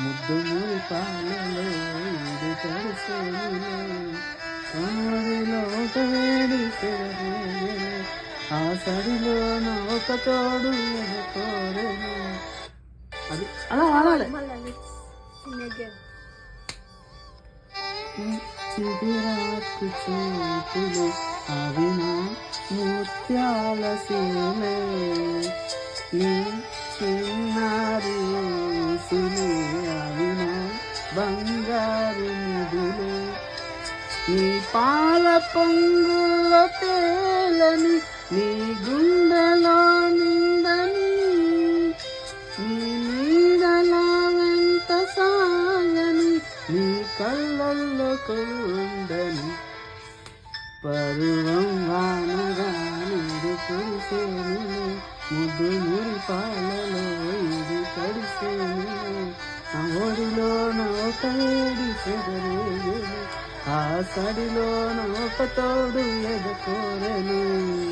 ముద్దు పాలలో ఇది తడిసేనులే కాడిలో వేడి సెలవేలే ఆ సడిలో నా ఒక తోడు ఎదుకోరేను అది అలా వాడాలి. చిగురాకు చూపులు ముత్యాల సీలే. నీ చిన్నారి సిలి బంగారు నీ పాల పొంగుల్లో తేలని నీ గుండెలో నిందని నీ నీడలో వెంట సాగని నీ కళ్ళల్లో కొలుండని పరువం వానగా నీరు కురిసేనులే ముద్దు మురి పాలలో ఇది కడిసేనులే ఆ ఒడిలోన ఒక ఆ సడిలో ఒక తోడు ఎదకోరెను